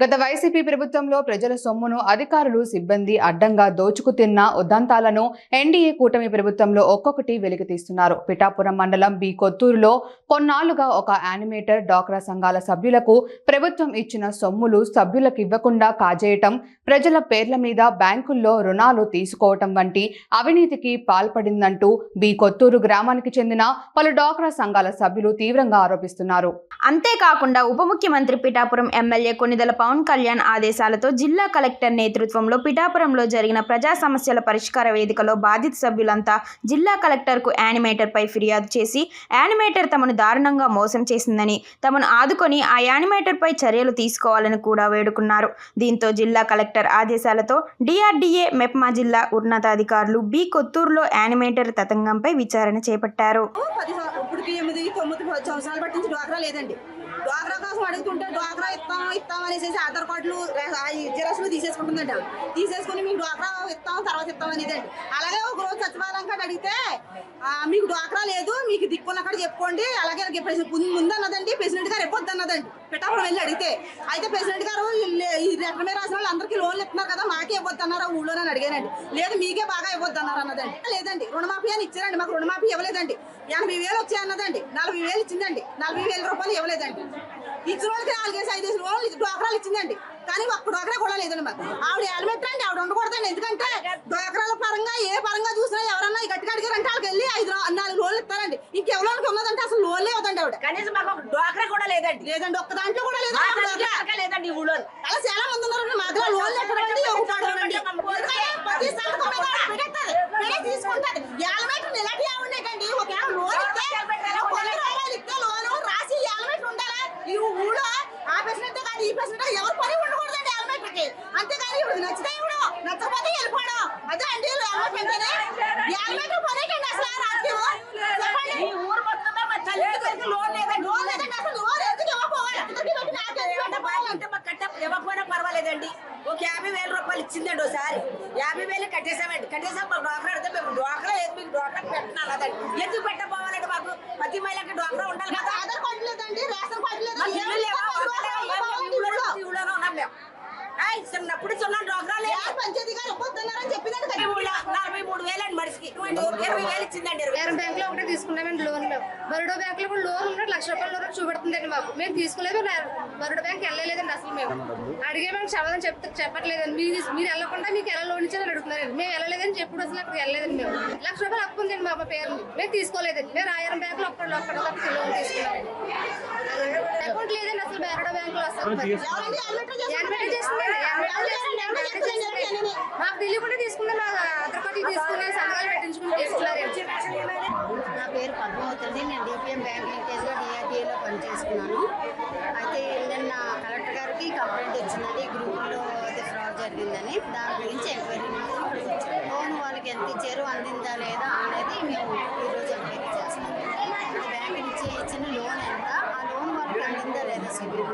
గత వైసీపీ ప్రభుత్వంలో ప్రజల సొమ్మును అధికారులు సిబ్బంది అడ్డంగా దోచుకు తిన్న ఉదంతాలను ఎన్డీఏ కూటమి ప్రభుత్వంలో ఒక్కొక్కటి వెలికితీస్తున్నారు పిఠాపురం మండలం బి కొత్తూరులో కొన్నాళ్ళుగా ఒక యానిమేటర్ డాక్రా సంఘాల సభ్యులకు ప్రభుత్వం ఇచ్చిన సొమ్ములు సభ్యులకు ఇవ్వకుండా కాజేయటం ప్రజల పేర్ల మీద బ్యాంకుల్లో రుణాలు తీసుకోవటం వంటి అవినీతికి పాల్పడిందంటూ బి కొత్తూరు గ్రామానికి చెందిన పలు డాక్రా సంఘాల సభ్యులు తీవ్రంగా ఆరోపిస్తున్నారు. అంతేకాకుండా ఉప ముఖ్యమంత్రి పిఠాపురం ఎమ్మెల్యే కొనిదల పవన్ కళ్యాణ్ ఆదేశాలతో జిల్లా కలెక్టర్ నేతృత్వంలో పిఠాపురంలో జరిగిన ప్రజా సమస్యల పరిష్కార వేదికలో బాధిత సభ్యులంతా జిల్లా కలెక్టర్కు యానిమేటర్పై ఫిర్యాదు చేసి యానిమేటర్ తమను దారుణంగా మోసం చేసిందని తమను ఆదుకొని ఆ యానిమేటర్పై చర్యలు తీసుకోవాలని కూడా వేడుకున్నారు. దీంతో జిల్లా కలెక్టర్ ఆదేశాలతో డిఆర్డీఏ మెప్మా జిల్లా ఉన్నతాధికారులు బి కొత్తూరులో యానిమేటర్ తతంగంపై విచారణ చేపట్టారు. ఇప్పటికి ఎనిమిది తొమ్మిది సంవత్సరాలు డ్వాక్రా లేదండి. డ్వాక్రా కోసం అడుగుతుంటే డ్వాక్రా ఇస్తాం ఇస్తాం అనేసి ఆధార్ కార్డులు జిరాక్స్లు తీసేసుకుంటుందంట. తీసేసుకుని మీకు డ్వాక్రా ఇస్తాం తర్వాత ఇస్తాం అనేది అలాగే ఒక రోజు సచివాలయం కాడ అడిగితే మీకు డ్వాక్రా లేదు మీకు దిక్కున్న కాడ చెప్పుకోండి. అలాగే ముందు ముందు అన్నదండి ప్రెసిడెంట్ గారు ఇవ్వద్దు అన్నదండి పిఠాపురం వెళ్ళి అడిగితే అయితే ప్రెసిడెంట్ గారు ఈ లెటర్ మీద రాసిన వాళ్ళు అందరికీ లోన్లు ఇస్తున్నారు కదా మాకే ఇవ్వద్దు అన్నారు ఆ ఊళ్ళో అని అడిగానండి. లేదు మీకే బాగా ఇవ్వద్దు అన్నారు అన్నదండి లేదండి రుణమాఫీ అని ఇచ్చారండి మాకు రుణమాఫీ ఇవ్వలేదండి. ఎనభై వేలు వచ్చాయి అన్నదండి నలభై వేలు ఇచ్చిందండి నలభై వేల రూపాయలు ఇవ్వలేదండి. ఇచ్చిన వాళ్ళకి నాలుగేసి ఐదేసి రోజులు డోకరాలు ఇచ్చిందండి కానీ ఒక్క డోకరా కూడా లేదండి మాకు ఆవిడ హెల్మెట్ అండి ఆవిడ ఉండకూడదండి ఎందుకంటే డోకరాల పరంగా ఏ పరంగా చూసినా ఎవరన్నా ఈ గట్టిగా అడిగారంటే వాళ్ళకి వెళ్ళి ఐదు నాలుగు లోన్లు ఇస్తారండి ఇంకెవరికి ఉన్నదంటే అసలు లోన్లే ఇవ్వదండి ఆవిడ కనీసం మాకు ఒక డ్వాక్రా కూడా లేదండి లేదండి ఒక్క దాంట్లో కూడా లేదు డోక్రా. లేదండి ఊళ్ళో అలా చాలా మంది ఉన్నారండి మా దగ్గర లోన్లు ఎక్కడండి తీసుకుంటది యాలమేటర్ ఇలాంటి ఉండేటండి ఒకవేళ లోన్ ఇస్తే ఒక వంద రూపాయలు ఇస్తే లోను రాసి యాలమేటర్ ఊళ్ళో ఆ ప్రెసిడెంట్ కాదు ఈ ప్రెసిడెంట్ ఎవరు పని ఉండకూడదండి యాలమేటర్కి అంతేగాని ఇప్పుడు నచ్చితే ఇప్పుడు నచ్చకపోతే వెళ్ళిపోవడం అదే అండి యాలమేటర్ అంటేనే యాలమేటర్ పనేటండి అసలు చెప్పండి. ఈ ఊరు మొత్తం మా తల్లికి లోన్ లేదండి. లోన్ లేదండి అసలు లోన్ ఎందుకు ఇవ్వకపోవాలి? ఉంటే మాకు కట్ట ఇవ్వకపోయినా పర్వాలేదండి. ఒక యాభై వేల రూపాయలు ఇచ్చిందండి ఒకసారి యాభై వేలు కట్టేసామండి కట్టేసాం మాకు డ్వాక్రా అడితే మేము డ్వాక్రా ఏది మీకు డ్వాక్రా పెట్టినాలండి ఎందుకు పెట్టపోవాలండి మాకు ప్రతి మహిళకి డ్వాక్రా ఉండాలి నాకు కదా ఆధార్ కార్డు లేదండి రేషన్ కార్డు లేదు మాకు ఇల్లు లేవా? ఏం ఒకటే లేవా? ఏం ఏం ఈ ఊళ్ళో ఊళ్ళో? ఈ ఊళ్ళోనే ఉన్నాం మేము ఏయ్, చిన్నప్పుడు పంచాయతీ గారు చెప్పిందండి కదా. ఊళ్ళో నలభై మూడు వేలండి మనిషికి. ఇటువంటి ఇరవై వేలు ఇచ్చిందండి వేరే బ్యాంక్లో ఒకటే తీసుకున్నామండి లోన్ మేము. బరోడా బ్యాంక్లో కూడా లోన్ ఉన్నట్టు లక్ష రూపాయల లోన్ చూపెడుతుందండి మాకు. మేము తీసుకోలేదు బరోడా బ్యాంక్ వెళ్ళలేదండి అసలు మేము. అడిగేమని సమాధానం చెప్తే చెప్పట్లేదండి. మీరు మీరు వెళ్ళకుండా మీకు ఎలా లోన్ ఇచ్చారని అడుగుతున్నారండి. మేము వెళ్ళలేదని చెప్పుడు అసలు అక్కడికి వెళ్ళలేదండి మేము. లక్ష రూపాయలు అప్పు ఉందండి మా పేరు మేము తీసుకోలేదండి. మేము రాయరం బ్యాంక్లో ఒక్కడ ఒక్కడ ఒక్క లోన్ తీసుకున్నామండి. మాకు తెలియకుండా తీసుకున్నాం ఆధార్ కార్డు తీసుకున్నాం సంతకాలు పెట్టించుకుని తీసుకున్నారు నా పేరు పద్మావతి నేను డిపిఎం బ్యాంక్ లింకేజ్లో డిఆర్టీఏలో పనిచేసుకున్నాను అయితే నిన్న కలెక్టర్ గారికి కంప్లైంట్ ఇచ్చినది ఈ గ్రూపుల్లో అది ఫ్రాడ్ జరిగిందని దాని గురించి ఎంక్వైరీ లోన్ వాళ్ళకి ఎంత ఇచ్చారు అందిందా లేదా అనేది మేము ఈరోజు ఎంక్వైరీ చేస్తాం బ్యాంక్ నుంచి ఇచ్చిన లోన్ ఎంత ఆ లోన్ వాళ్ళకి అందిందా లేదా సిబిల్